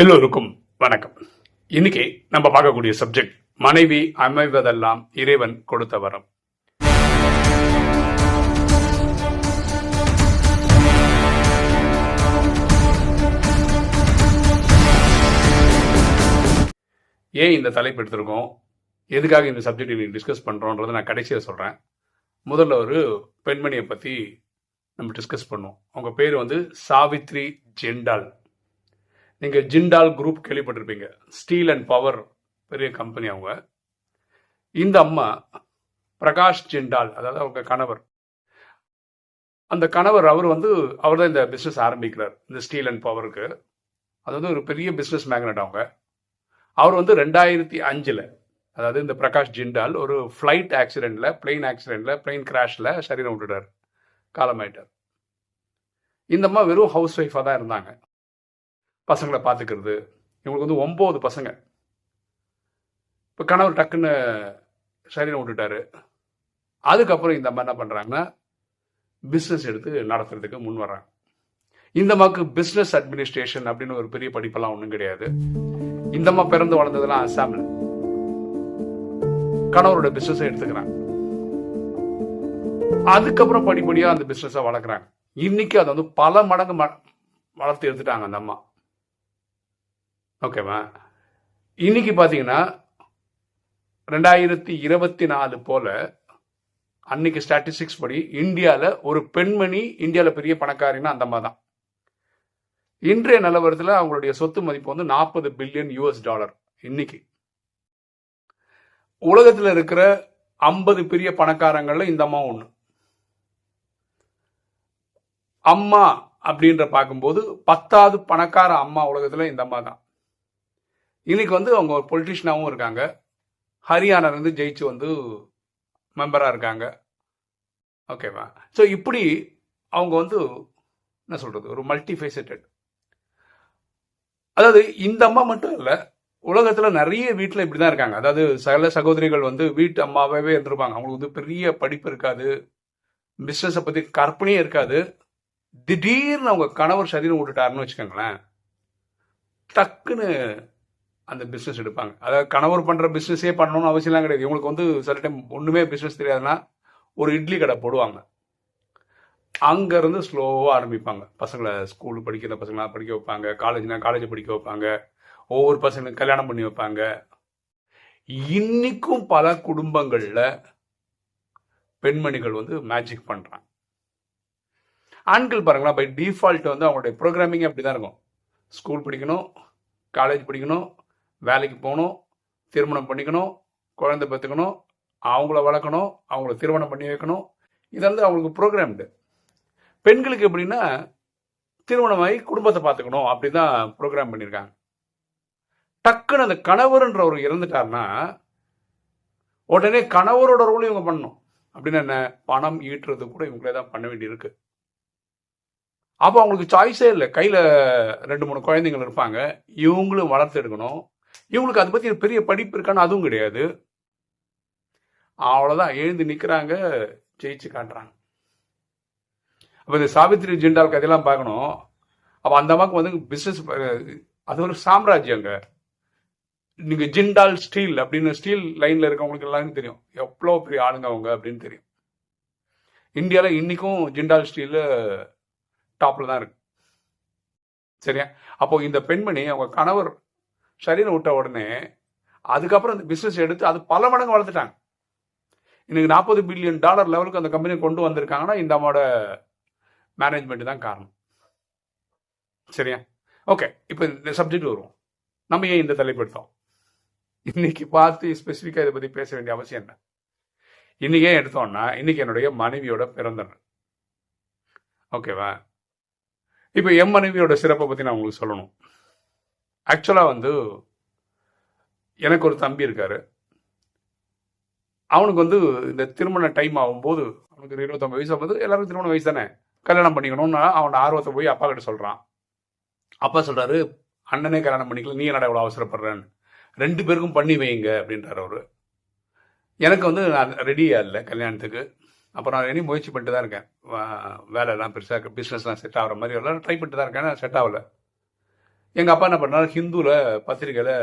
எல்லோருக்கும் வணக்கம். இன்னைக்கு நம்ம பார்க்கக்கூடிய சப்ஜெக்ட் மனைவி அமைவதெல்லாம் இறைவன் கொடுத்த வரம். ஏன் இந்த தலைப்பு எடுத்திருக்கோம்? எதுக்காக இந்த சப்ஜெக்ட் இன்னைக்கு டிஸ்கஸ் பண்றோன்றதை நான் கடைசியாக சொல்றேன். முதல்ல ஒரு பெண்மணியை பத்தி நம்ம டிஸ்கஸ் பண்ணுவோம். அவங்க பேர் வந்து சாவித்ரி ஜெண்டால் நீங்கள் ஜிண்டால் குரூப் கேள்விப்பட்டிருப்பீங்க. ஸ்டீல் அண்ட் பவர் பெரிய கம்பெனி அவங்க. இந்த அம்மா பிரகாஷ் ஜிண்டால் அதாவது அவங்க கணவர். அந்த கணவர் அவர் வந்து அவர் தான் இந்த பிஸ்னஸ் ஆரம்பிக்கிறார் இந்த ஸ்டீல் அண்ட் பவருக்கு அது வந்து ஒரு பெரிய பிஸ்னஸ் மேக்னட் அவங்க. அவர் வந்து ரெண்டாயிரத்தி அஞ்சில் அதாவது இந்த பிரகாஷ் ஜிண்டால் ஒரு ஃப்ளைட் ஆக்சிடெண்ட்டில் பிளெயின் ஆக்சிடெண்ட்டில் பிளெயின் கிராஷில் சரீரம் விட்டுட்டார். காலமாயிட்டார். இந்த அம்மா வெறும் ஹவுஸ் ஒய்ஃபாக தான் இருந்தாங்க. பசங்களை பார்த்துக்கிறது. இவங்களுக்கு வந்து ஒம்பது பசங்க. இப்போ கணவர் டக்குன்னு சரீரம் விட்டுட்டாரு. அதுக்கப்புறம் இந்த அம்மா என்ன பண்ணுறாங்கன்னா பிஸ்னஸ் எடுத்து நடத்துறதுக்கு முன் வர்றாங்க. இந்த அம்மாவுக்கு பிஸ்னஸ் அட்மினிஸ்ட்ரேஷன் அப்படின்னு ஒரு பெரிய படிப்பெல்லாம் ஒன்றும் கிடையாது. இந்த அம்மா பிறந்து வளர்ந்ததெல்லாம் அசாமில் கணவரோட பிஸ்னஸை எடுத்துக்கிறாங்க. அதுக்கப்புறம் படிப்படியாக அந்த பிஸ்னஸை வளர்க்குறாங்க. இன்னைக்கு அதை வந்து பல மடங்கு ம- வளர்த்து எடுத்துட்டாங்க அந்த அம்மா. ஓகேவா? இன்னைக்கு பார்த்தீங்கன்னா ரெண்டாயிரத்தி இருபத்தி நாலு போல அன்னைக்கு ஸ்டாட்டிஸ்டிக்ஸ் படி இந்தியாவில் ஒரு பெண்மணி இந்தியாவில் பெரிய பணக்காரின்னா அந்த தான் இன்றைய நிலவரத்தில் அவங்களுடைய சொத்து மதிப்பு வந்து நாற்பது பில்லியன் யூஎஸ் டாலர் இன்னைக்கு. உலகத்தில் இருக்கிற ஐம்பது பெரிய பணக்காரங்களில் இந்த அம்மா ஒன்று அம்மா அப்படின்ற பார்க்கும்போது பத்தாவது பணக்கார அம்மா உலகத்தில் இந்த அம்மா தான் இன்னைக்கு வந்து அவங்க ஒரு பொலிட்டிஷியனாகவும் இருக்காங்க. ஹரியானாலேருந்து ஜெயிச்சு வந்து மெம்பராக இருக்காங்க. ஓகேவா ஸோ இப்படி அவங்க வந்து என்ன சொல்கிறது ஒரு மல்டி ஃபேசட்டட் அதாவது இந்த அம்மா மட்டும் இல்லை உலகத்தில் நிறைய வீட்டில் இப்படி தான் இருக்காங்க. அதாவது சில சகோதரிகள் வந்து வீட்டு அம்மாவே இருந்திருப்பாங்க. அவங்களுக்கு வந்து பெரிய படிப்பு இருக்காது. பிஸ்னஸை பற்றி கற்பனையே இருக்காது. திடீர்னு அவங்க கணவர் சரீரம் விட்டுட்டாருன்னு வச்சுக்கோங்களேன். டக்குன்னு அந்த பிஸ்னஸ் எடுப்பாங்க. அதாவது கணவர் பண்ணுற பிஸ்னஸே பண்ணணும்னு அவசியம்லாம் கிடையாது. இவங்களுக்கு வந்து சில டைம் ஒன்றுமே பிஸ்னஸ் தெரியாதுன்னா ஒரு இட்லி கடை போடுவாங்க. அங்கேருந்து ஸ்லோவாக ஆரம்பிப்பாங்க. பசங்களை ஸ்கூல் படிக்கிற பசங்களாம் படிக்க வைப்பாங்க. காலேஜ்னா காலேஜ் படிக்க வைப்பாங்க. ஒவ்வொரு பசங்களுக்கு கல்யாணம் பண்ணி வைப்பாங்க. இன்னைக்கும் பல குடும்பங்களில் பெண்மணிகள் வந்து மேஜிக் பண்ணுறாங்க ஆண்கள் பாருங்களா பை டிஃபால்ட் வந்து அவங்களுடைய ப்ரோக்ராமிங் அப்படி தான் இருக்கும். ஸ்கூல் படிக்கணும் காலேஜ் படிக்கணும் வேலைக்கு போகணும் திருமணம் பண்ணிக்கணும் குழந்தை பெற்றுக்கணும் அவங்கள வளர்க்கணும் அவங்கள திருமணம் பண்ணி வைக்கணும். இதெல்லாம் அவங்களுக்கு ப்ரோக்ராம்டு பெண்களுக்கு எப்படின்னா திருமணமாகி குடும்பத்தை பார்த்துக்கணும் அப்படி தான் ப்ரோக்ராம் பண்ணியிருக்காங்க. டக்குன்னு அந்த கணவர்ன்ற ஒரு உடனே கணவரோட ரோல் இவங்க பண்ணணும். அப்படின்னு என்ன? பணம் ஈட்டுறது கூட இவங்களே தான் பண்ண வேண்டியிருக்கு. அப்போ அவங்களுக்கு சாய்ஸே இல்லை. கையில் ரெண்டு மூணு குழந்தைங்கள் இருப்பாங்க. இவங்களும் வளர்த்து எடுக்கணும். இவங்களுக்கு அதை பற்றி பெரிய படிப்பு இருக்கான்னு அதுவும் கிடையாது. அவ்வளோதான் எழுந்து நிற்கிறாங்க ஜெயிச்சு காட்டுறாங்க. அப்போ இந்த சாவித்ரி ஜிண்டால் கதையெல்லாம் பார்க்கணும். அப்போ அந்த அம்மாவுக்கு வந்து பிஸ்னஸ் அது ஒரு சாம்ராஜ்யங்க. நீங்கள் ஜிண்டால் ஸ்டீல் அப்படின்னு ஸ்டீல் லைனில் இருக்கவங்களுக்கு எல்லாருக்கும் தெரியும். எவ்வளோ பெரிய ஆளுங்க அவங்க அப்படின்னு தெரியும். இந்தியாவில் இன்றைக்கும் ஜிண்டால் ஸ்டீல் டாப்பில் தான் இருக்கு. சரியா? அப்போ இந்த பெண்மணி அவங்க கணவர் சரின்னு விட்ட உடனே அதுக்கப்புறம் இந்த பிஸ்னஸ் எடுத்து அது பல மடங்கு வளர்த்துட்டாங்க. இன்னைக்கு நாற்பது பில்லியன் டாலர் லெவலுக்கு அந்த கம்பெனி கொண்டு வந்திருக்காங்கன்னா இந்த அம்மாவோட மேனேஜ்மெண்ட் தான் காரணம். சரியா? ஓகே இப்போ இந்த சப்ஜெக்ட் வருவோம். நம்ம ஏன் இந்த தலைப்பெடுத்தோம் இன்னைக்கு பார்த்து ஸ்பெசிஃபிக்காக இதை பற்றி பேச வேண்டிய அவசியம் என்ன? இன்னைக்கு ஏன் எடுத்தோம்னா இன்னைக்கு என்னுடைய மனைவியோட பிறந்த நாள். ஓகேவா இப்போ என் மனைவியோட சிறப்பை பற்றி நான் உங்களுக்கு சொல்லணும். ஆக்சுவலாக வந்து எனக்கு ஒரு தம்பி இருக்கார். அவனுக்கு வந்து இந்த திருமண டைம் ஆகும்போது அவனுக்கு இருபத்தொம்பது வயசு ஆகும்போது எல்லாருக்கும் திருமண வயசு தானே? கல்யாணம் பண்ணிக்கணும்னு அவனோட ஆர்வத்தை போய் அப்பா கிட்ட சொல்கிறான் அப்பா சொல்கிறாரு அண்ணனே கல்யாணம் பண்ணிக்கல நீ என்னடா இவ்வளோ அவசரப்படுறேன்னு? ரெண்டு பேருக்கும் பண்ணி வைங்க அப்படின்றார் அவர். எனக்கு வந்து நான் ரெடியாக இல்லை கல்யாணத்துக்கு. அப்புறம் நான் இனி முயற்சி பண்ணிட்டு தான் இருக்கேன் வேலைலாம் பெருசாக பிஸ்னஸ்லாம் செட் ஆகிற மாதிரி எல்லாம் ட்ரை பண்ணிட்டு தான் இருக்கேன் செட் ஆகலை. எங்கள் அப்பா என்ன பண்ணாரு? ஹிந்துவில் பத்திரிக்கையில்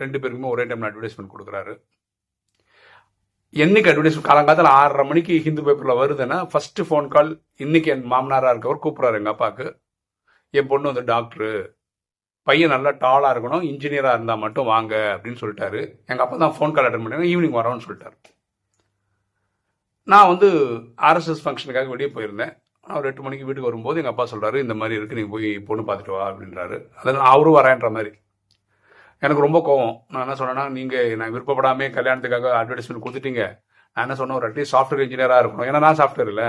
ரெண்டு பேருக்குமே ஒரே டைம் அட்வர்டைஸ்மெண்ட் கொடுக்குறாரு. என்னைக்கு அட்வர்டைஸ்மெண்ட் காலங்காலத்தில் ஆறரை மணிக்கு ஹிந்து பேப்பரில் வருதுன்னா ஃபஸ்ட்டு ஃபோன் கால் இன்னைக்கு என் மாமனாராக இருக்கவர் கூப்பிட்றாரு எங்கள் அப்பாவுக்கு என் பொண்ணு வந்து டாக்டரு பையன் நல்லா டாலாக இருக்கணும் இன்ஜினியராக இருந்தால் மட்டும் வாங்க அப்படின்னு சொல்லிட்டாரு. எங்கள் அப்பா தான் ஃபோன் கால் அட்டன் பண்ணாங்க ஈவினிங் வரோன்னு சொல்லிட்டாரு. நான் வந்து ஆர்எஸ்எஸ் ஃபங்க்ஷனுக்காக வெளியே போயிருந்தேன். அவர் எட்டு மணிக்கு வீட்டுக்கு வரும்போது எங்கள் அப்பா சொல்கிறாரு இந்த மாதிரி இருக்குது நீங்கள் போய் பொண்ணு பார்த்துட்டு வா அப்படின்றாரு. அதெல்லாம் அவரும் வரேன்ற மாதிரி. எனக்கு ரொம்ப கோவம். நான் என்ன சொன்னேன்னா நீங்கள் நான் விருப்பப்படாமே கல்யாணத்துக்காக அட்வர்டைஸ்மெண்ட் கொடுத்துட்டீங்க. நான் என்ன சொன்னேன்? ஒரு அட்லீஸ்ட் சாஃப்ட்வேர் இன்ஜினியராக இருக்கணும். ஏன்னா நான் சாஃப்ட்வேர் இல்லை.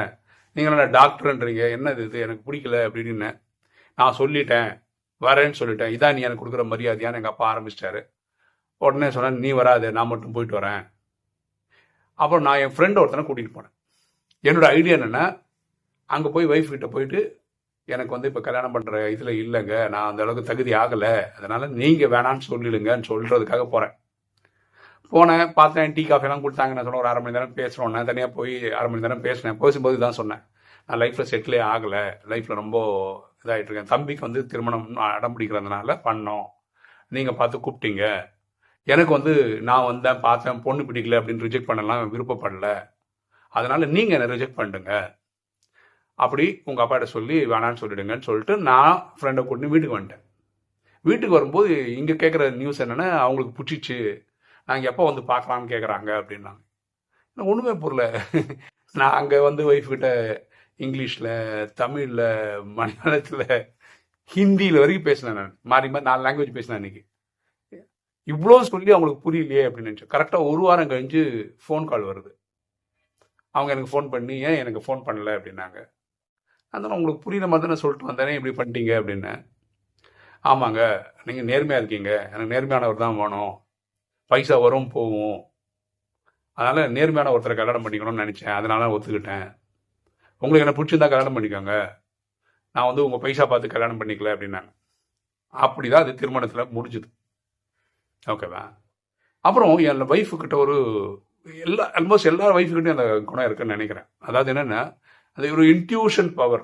நீங்கள் என்ன டாக்டர்ன்றீங்க என்ன இது? எனக்கு பிடிக்கல அப்படின்னு நான் சொல்லிட்டேன். வரேன்னு சொல்லிட்டேன். இதான் நீ எனக்கு கொடுக்குற மரியாதையான்னு எங்கள் அப்பா ஆரம்பிச்சிட்டாரு. உடனே சொன்னேன் நீ வராது நான் மட்டும் போயிட்டு வரேன். அப்புறம் நான் என் ஃப்ரெண்ட் ஒருத்தனை கூட்டிகிட்டு போனேன். என்னோட ஐடியா என்னென்னா அங்கே போய் ஒய்ஃப் கிட்ட போயிட்டு எனக்கு வந்து இப்போ கல்யாணம் பண்ணுற இதில் இல்லைங்க. நான் அந்த அளவுக்கு தகுதி ஆகலை. அதனால் நீங்கள் வேணான்னு சொல்லிடுங்கன்னு சொல்கிறதுக்காக போகிறேன் போனேன் பார்த்தேன் டீ காஃபிலாம் கொடுத்தாங்க. நான் சொன்ன ஒரு அரை மணி நேரம் பேசுகிறோம் நான் தனியாக போய் அரை மணி நேரம் பேசினேன். பேசும்போது தான் சொன்னேன். நான் லைஃப்பில் செட்டிலே ஆகலை. லைஃப்பில் ரொம்ப இதாகிட்டு இருக்கேன். தம்பிக்கு வந்து திருமணம் அடம் பிடிக்கிறதுனால பண்ணோம். நீங்கள் பார்த்து கூப்பிட்டீங்க. எனக்கு வந்து நான் வந்தேன் பார்த்தேன் பொண்ணு பிடிக்கல அப்படின்னு ரிஜெக்ட் பண்ணலாம் விருப்பப்படல. அதனால் நீங்கள் என்னை ரிஜெக்ட் பண்ணுங்க அப்படி உங்கள் அப்பாட்ட சொல்லி வேணான்னு சொல்லிடுங்கன்னு சொல்லிட்டு நான் ஃப்ரெண்டை கூட்டின்னு வீட்டுக்கு வந்துட்டேன். வீட்டுக்கு வரும்போது இங்கே கேட்குற நியூஸ் என்னென்னா அவங்களுக்கு பிடிச்சிச்சு. நாங்கள் எப்போ வந்து பார்க்கலான்னு கேட்குறாங்க அப்படின்னாங்க. நான் ஒன்றுமே புரியல. நான் அங்கே வந்து ஒய்ஃப்கிட்ட இங்கிலீஷில் தமிழில் மலையாளத்தில் ஹிந்தியில் வரைக்கும் பேசினேன் நான். மாறி மாறி நாலு லாங்குவேஜ் பேசினேன் அன்றைக்கி இவ்வளோ சொல்லி அவங்களுக்கு புரியலையே அப்படின்னு நினச்சேன். கரெக்டாக ஒரு வாரம் கழிஞ்சு ஃபோன் கால் வருது. அவங்க எனக்கு ஃபோன் பண்ணி ஏன் எனக்கு ஃபோன் பண்ணல? அப்படின்னாங்க. அதனால் உங்களுக்கு புரியுற மாதிரி தானே சொல்லிட்டு வந்தேனே இப்படி பண்ணிட்டீங்க அப்படின்னு. ஆமாங்க நீங்கள் நேர்மையாக இருக்கீங்க. எனக்கு நேர்மையானவர் தான் வேணும். பைசா வரும் போகும். அதனால் நேர்மையான ஒருத்தரை கல்யாணம் பண்ணிக்கணும்னு நினச்சேன். அதனால ஒத்துக்கிட்டேன். உங்களுக்கு என்ன பிடிச்சிருந்தா கல்யாணம் பண்ணிக்கோங்க. நான் வந்து உங்கள் பைசா பார்த்து கல்யாணம் பண்ணிக்கல அப்படின்னாங்க. அப்படி தான் அது திருமணத்தில் முடிஞ்சுது. ஓகேவா? அப்புறம் என் ஒய்ஃபுக்கிட்ட ஒரு எல்லா ஆல்மோஸ்ட் எல்லா ஒய்ஃபுக்கிட்டையும் அந்த குணம் இருக்குன்னு நினைக்கிறேன். அதாவது என்னென்னா அது ஒரு இன்ட்யூஷன் பவர்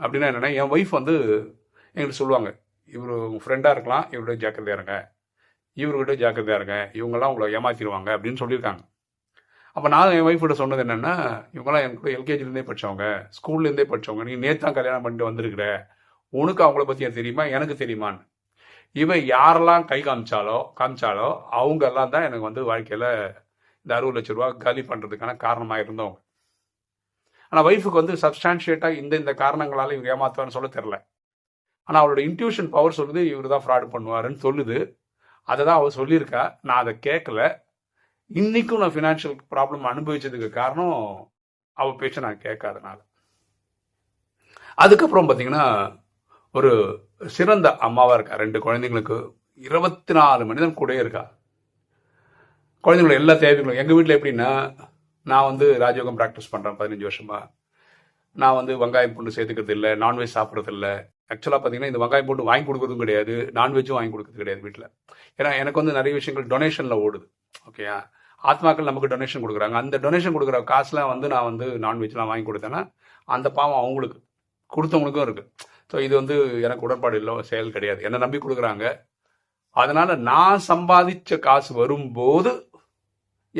அப்படின்னா என்னென்னா என் ஒய்ஃப் வந்து எங்களுக்கு சொல்லுவாங்க இவர் உங்கள் ஃப்ரெண்டாக இருக்கலாம் இவர்கிட்ட ஜாக்கிரதையாக இருங்க. இவர்கிட்ட ஜாக்கிரதையாக இருங்க. இவங்கெல்லாம் உங்களை ஏமாற்றிடுவாங்க அப்படின்னு சொல்லியிருக்காங்க. அப்போ நான் என் ஒய்ஃப் கிட்ட சொன்னது என்னென்னா இவங்கெல்லாம் என் கூட எல்கேஜிலேருந்தே படித்தவங்க ஸ்கூல்லேருந்தே படித்தவங்க நீ நேற்று தான் கல்யாணம் பண்ணிட்டு வந்திருக்கிற. உனக்கு அவங்கள பற்றி தெரியுமா? எனக்கு தெரியுமான்னு. இவன் யாரெல்லாம் கை காமிச்சாலோ காமிச்சாலோ அவங்கெல்லாம் தான் எனக்கு வந்து வாழ்க்கையில் இந்த அறுபது லட்ச ரூபா காலி பண்ணுறதுக்கான காரணமாக இருந்தவங்க. ஆனால் ஒய்ஃபுக்கு வந்து சப்ஸ்டான்ஷியேட்டாக இந்த இந்த காரணங்களால் இவர் ஏமாத்துவார்னு சொல்ல தெரில ஆனால் அவரோட இன்ட்யூஷன் பவர் சொல்லுது இவர் தான் ஃப்ராடு பண்ணுவாருன்னு சொல்லுது. அதை தான் அவர் சொல்லியிருக்கா. நான் அதை கேட்கல இன்றைக்கும் நான் ஃபினான்ஷியல் ப்ராப்ளம் அனுபவிச்சதுக்கு காரணம் அவள் பேச்சை நான் கேட்காதனால. அதுக்கப்புறம் பார்த்தீங்கன்னா ஒரு சிறந்த அம்மாவாக இருக்கா. ரெண்டு குழந்தைங்களுக்கு இருபத்தி நாலு மனிதன் கூட இருக்கா. குழந்தைங்களோட எல்லா தேவைகளும் எங்கள் வீட்டில் எப்படின்னா நான் வந்து ராஜயோகம் ப்ராக்டிஸ் பண்ணுறேன் பதினஞ்சு வருஷமா. நான் வந்து வெங்காயம் பூண்டு சேர்த்துக்கிறது இல்லை நான்வெஜ் சாப்பிட்றது இல்லை. ஆக்சுவலாக பார்த்தீங்கன்னா இந்த வெங்காயம் பூண்டு வாங்கி கொடுக்குறதும் கிடையாது நான்வெஜ்ஜும் வாங்கி கொடுக்குறது கிடையாது வீட்டில் ஏன்னா எனக்கு வந்து நிறைய விஷயங்கள் டொனேஷனில் ஓடுது. ஓகேயா ஆத்மாக்கள் நமக்கு டொனேஷன் கொடுக்குறாங்க. அந்த டொனேஷன் கொடுக்குற காசுலாம் வந்து நான் வந்து நான்வெஜ்லாம் வாங்கி கொடுத்தேன்னா அந்த பாவம் அவங்களுக்கு கொடுத்தவங்களுக்கும் இருக்குது ஸோ இது வந்து எனக்கு உடன்பாடு இல்லை செயல் கிடையாது. என்னை நம்பி கொடுக்குறாங்க. அதனால் நான் சம்பாதிச்ச காசு வரும்போது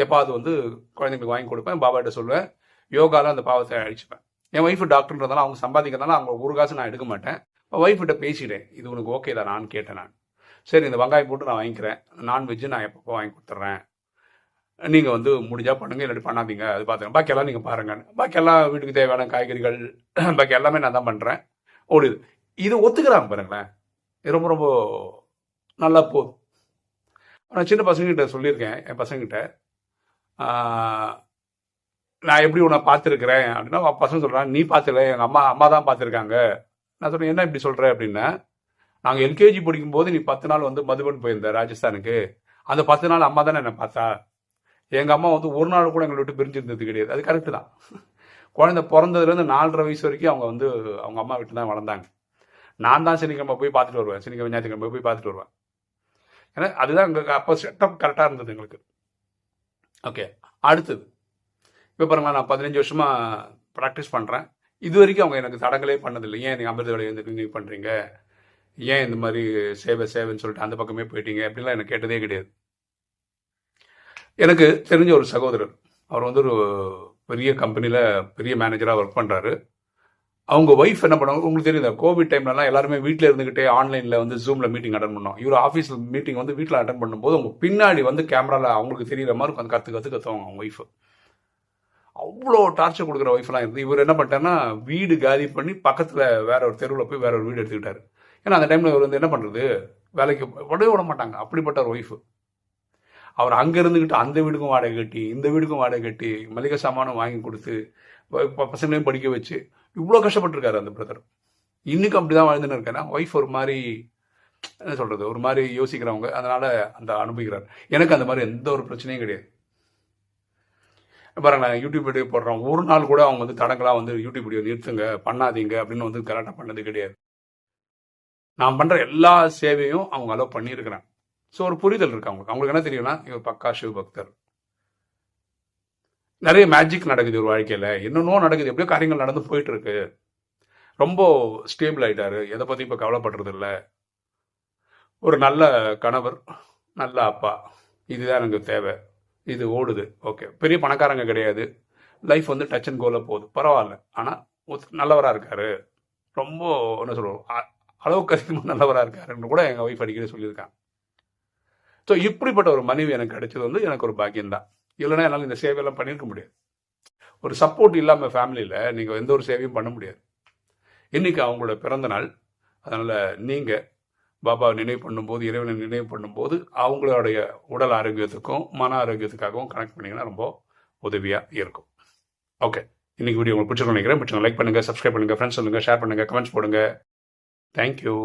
எப்பாவது வந்து குழந்தைங்களுக்கு வாங்கி கொடுப்பேன் பாபாட்ட சொல்லுவேன் யோகாவில் அந்த பாவத்தை அழிச்சுப்பேன். என் ஒய்ஃபு டாக்டர்ன்றதால அவங்க சம்பாதிக்கிறதுனால அவங்க ஒரு காசு நான் எடுக்க மாட்டேன். இப்போ ஒய்ஃப்கிட்ட பேசிட்டேன் இது உனக்கு ஓகே தான் நான் கேட்டேன் நான். சரி இந்த வெங்காயம் போட்டு நான் வாங்கிக்கிறேன் நான்வெஜ்ஜு நான் எப்பப்போ வாங்கி கொடுத்துட்றேன்? நீங்கள் வந்து முடிஞ்சால் பண்ணுங்கள் இல்லாட்டி பண்ணாதீங்க அது பார்த்துங்க பாக்கியெல்லாம் நீங்கள் பாருங்கள் பாக்கி எல்லாம் வீட்டுக்கு தேவையான காய்கறிகள் பாக்கி எல்லாமே நான் தான் பண்ணுறேன் ஓடுது. இது ஒத்துக்கிறாங்க பாருங்களேன். ரொம்ப ரொம்ப நல்லா போதும். நான் சின்ன பசங்ககிட்ட சொல்லியிருக்கேன் என் பசங்கிட்ட நான் எப்படி உன்னை பார்த்துருக்குறேன் அப்படின்னா பசங்க சொல்கிறான் நீ பார்த்துல எங்கள் அம்மா அம்மா தான் பார்த்துருக்காங்க. நான் சொல்கிறேன் என்ன இப்படி சொல்கிற அப்படின்னா நாங்கள் எல்கேஜி படிக்கும்போது நீ பத்து நாள் வந்து மதுபன் போயிருந்த ராஜஸ்தானுக்கு. அந்த பத்து நாள் அம்மா தானே என்னை பார்த்தா. எங்கள் அம்மா வந்து ஒரு நாள் கூட எங்களை விட்டு பிரிஞ்சிருந்தது கிடையாது. அது கரெக்டு தான். குழந்தை பிறந்ததுலேருந்து நாலரை வயசு வரைக்கும் அவங்க வந்து அவங்க அம்மா வீட்டு தான் வளர்ந்தாங்க. நான் தான் சனிக்கிழமை போய் பார்த்துட்டு வருவேன். சனிக்கிழமை ஞாயிற்றுக்கிழமை போய் பார்த்துட்டு வருவேன். ஏன்னா அதுதான் எங்களுக்கு அப்போ செட்டப் கரெக்டாக இருந்தது எங்களுக்கு. ஓகே அடுத்தது. இப்போ பாருங்களா நான் பதினஞ்சு வருஷமாக ப்ராக்டிஸ் பண்ணுறேன் இது வரைக்கும் அவங்க எனக்கு தடங்களே பண்ணதில்லை. ஏன் நீங்கள் அமிர்த வேலையை வந்து நீங்கள் பண்ணுறீங்க ஏன் இந்த மாதிரி சேவை சேவைன்னு சொல்லிட்டு அந்த பக்கமே போயிட்டீங்க? அப்படிலாம் எனக்கு கேட்டதே கிடையாது. எனக்கு தெரிஞ்ச ஒரு சகோதரர் அவர் வந்து ஒரு பெரிய கம்பெனியில் பெரிய மேனேஜராக ஒர்க் பண்ணுறாரு அவங்க ஒய்ஃப் என்ன பண்ணுவாங்க? உங்களுக்கு தெரியும் இந்த கோவிட் டைம்லலாம் எல்லாருமே வீட்டில் இருந்துக்கிட்டே ஆன்லைனில் வந்து ஜூமில் மீட்டிங் அட்டன் பண்ணோம் இவர் ஆஃபீஸில் மீட்டிங் வந்து வீட்டில் அட்டன் பண்ணும்போது அவங்க பின்னாடி வந்து கேமராவில் அவங்களுக்கு தெரியுற மாதிரி உட்காந்து கற்று கற்று கற்றுவாங்க அவங்க ஒய்ஃபு அவ்வளோ டார்ச்சர் கொடுக்குற ஒய்ஃப்லாம் இருந்து இவர் என்ன பண்ணிட்டாருன்னா வீடு காலி பண்ணி பக்கத்தில் வேற ஒரு தெருவில் போய் வேற ஒரு வீடு எடுத்துக்கிட்டாரு. ஏன்னா அந்த டைமில் இவர் வந்து என்ன பண்ணுறது வேலைக்கு விடவே விட மாட்டாங்க. அப்படிப்பட்ட ஒரு ஒய்ஃபு அவர் அங்கே இருந்துக்கிட்டு அந்த வீடுக்கும் வாடகை கட்டி இந்த வீடுக்கும் வாடகை கட்டி மளிகை சாமானும் வாங்கி கொடுத்து பசங்களையும் படிக்க வச்சு இவ்வளோ கஷ்டப்பட்டிருக்காரு அந்த பிரதர். இன்னைக்கும் அப்படி தான் வாழ்ந்துன்னு இருக்கேன்னா ஒய்ஃப் ஒரு மாதிரி என்ன சொல்கிறது ஒரு மாதிரி யோசிக்கிறவங்க. அதனால அந்த அனுபவிக்கிறார். எனக்கு அந்த மாதிரி எந்த ஒரு பிரச்சனையும் கிடையாது. பாருங்க நான் யூடியூப் வீடியோ போடுறோம் ஒரு நாள் கூட அவங்க வந்து தடங்களாக வந்து யூடியூப் வீடியோ நிறுத்துங்க பண்ணாதீங்க அப்படின்னு வந்து கரெக்டாக பண்ணது கிடையாது. நான் பண்ணுற எல்லா சேவையும் அவங்க அலோவ் பண்ணியிருக்கிறேன் ஸோ ஒரு புரிதல் இருக்கு அவங்களுக்கு. அவங்களுக்கு என்ன தெரியும்னா இவர் பக்கா சிவ பக்தர் நிறைய மேஜிக் நடக்குது ஒரு வாழ்க்கையில். என்னென்னோ நடக்குது. எப்படியோ காரியங்கள் நடந்து போயிட்டு இருக்கு ரொம்ப ஸ்டேபிள் ஆகிட்டாரு எதை பற்றி இப்போ கவலைப்படுறது இல்லை. ஒரு நல்ல கணவர் நல்ல அப்பா. இதுதான் எனக்கு தேவை. இது ஓடுது. ஓகே பெரிய பணக்காரங்க கிடையாது. லைஃப் வந்து டச் அண்ட் கோல போகுது. பரவாயில்ல. ஆனால் நல்லவராக இருக்காரு. ரொம்ப என்ன சொல்லுவோம் அளவுக்கு அதிகமாக நல்லவராக இருக்காருன்னு கூட எங்கள் ஒய்ஃப் அடிக்கடி சொல்லியிருக்காங்க. ஸோ இப்படிப்பட்ட ஒரு மனைவி எனக்கு கிடைச்சது வந்து எனக்கு ஒரு பாக்கியம்தான். இல்லைன்னா என்னால் இந்த சேவையெல்லாம் பண்ணியிருக்க முடியாது. ஒரு சப்போர்ட் இல்லாமல் ஃபேமிலியில் நீங்கள் எந்த ஒரு சேவையும் பண்ண முடியாது. இன்றைக்கி அவங்களோட பிறந்த நாள். அதனால் நீங்கள் பாபாவை நினைவு பண்ணும்போது இறைவனை நினைவு பண்ணும்போது அவங்களுடைய உடல் ஆரோக்கியத்துக்கும் மன ஆரோக்கியத்துக்காகவும் கனெக்ட் பண்ணிங்கன்னா ரொம்ப உதவியாக இருக்கும். ஓகே இன்னைக்கு வீடியோ உங்களுக்கு பிடிச்சிருக்கோம் நினைக்கிறேன். பிடிச்சவங்க லைக் பண்ணுங்கள் சப்ஸ்கிரைப் பண்ணுங்கள் ஃப்ரெண்ட்ஸ் சொல்லுங்கள் ஷேர் பண்ணுங்கள் கமெண்ட்ஸ் போடுங்க. தேங்க்யூ